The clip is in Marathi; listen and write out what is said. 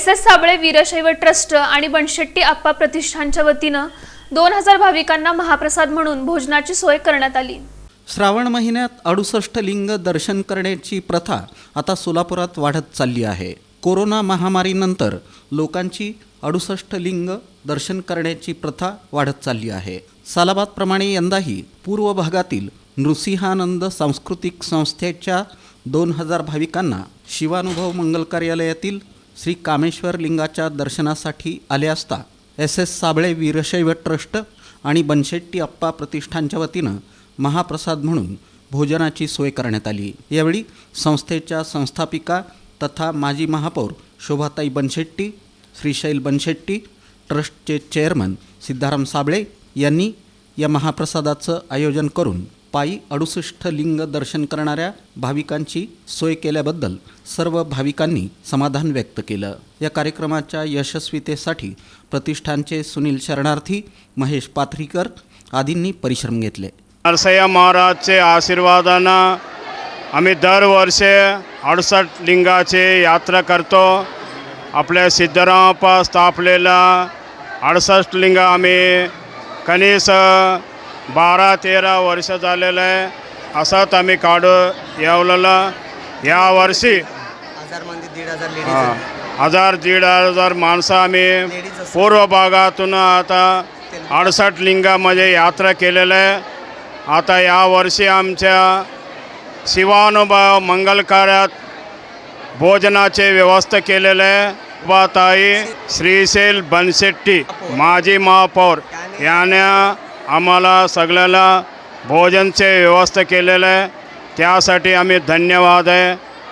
S S Sable Veerashaiva trust आणि बनशेट्टी आप्पा प्रतिष्ठानच्या वतीनं दोन हजार भाविकांना महाप्रसाद म्हणून भोजनाची सोय करण्यात आली. श्रावण महिन्यात अडुसष्ट लिंग दर्शन करण्याची प्रथा आता सोलापुरात वाढत चालली आहे. कोरोना महामारीनंतर लोकांची अडुसष्ट लिंग दर्शन करण्याची प्रथा वाढत चालली आहे. सालाबादप्रमाणे यंदाही पूर्व भागातील नृसिंहानंद सांस्कृतिक संस्थेच्या दोन हजार भाविकांना शिवानुभव मंगल कार्यालयातील श्री कामेश्वर लिंगाच्या दर्शनासाठी आले असता S S Sable Veerashaiva trust आणि बनशेट्टी अप्पा प्रतिष्ठानच्या वतीनं महाप्रसाद म्हणून भोजनाची सोय करण्यात आली. यावेळी संस्थेच्या संस्थापिका तथा माजी महापौर शोभाताई बनशेट्टी श्रीशैल बनशेट्टी ट्रस्टचे चेअरमन सिद्धाराम साबळे यांनी या महाप्रसादाचं आयोजन करून पायी अडुसष्ट लिंग दर्शन करणाऱ्या भाविकांची सोय केल्याबद्दल सर्व भाविकांनी समाधान व्यक्त केलं. या कार्यक्रमाच्या यशस्वीतेसाठी प्रतिष्ठानचे सुनील शरणार्थी महेश पाथरीकर आदींनी परिश्रम घेतले. नरसय्या महाराजचे आशीर्वादानं आम्ही दरवर्षी अडुसष्ट लिंगाचे यात्रा करतो. आपल्या सिद्धरामापा स्थापलेला अडुसष्ट लिंग आम्ही कणीस बारा तेरा वर्ष झालेलं आहे. असंच आम्ही काढू येवलेलं. यावर्षी हजार म्हणजे दीड हजार लेडीज हजार दीड हजार माणसं आम्ही पूर्व भागातून आता अडसष्ट लिंगामध्ये यात्रा केलेलं आहे. आता यावर्षी आमच्या शिवानुभाव मंगल कार्यात भोजनाचे व्यवस्था केलेलं आहे. व ताई श्रीशैल बनशेट्टी माजी महापौर याने आम्हाला सगळ्याला भोजनचे व्यवस्था केलेलं आहे. त्यासाठी आम्ही धन्यवाद आहे.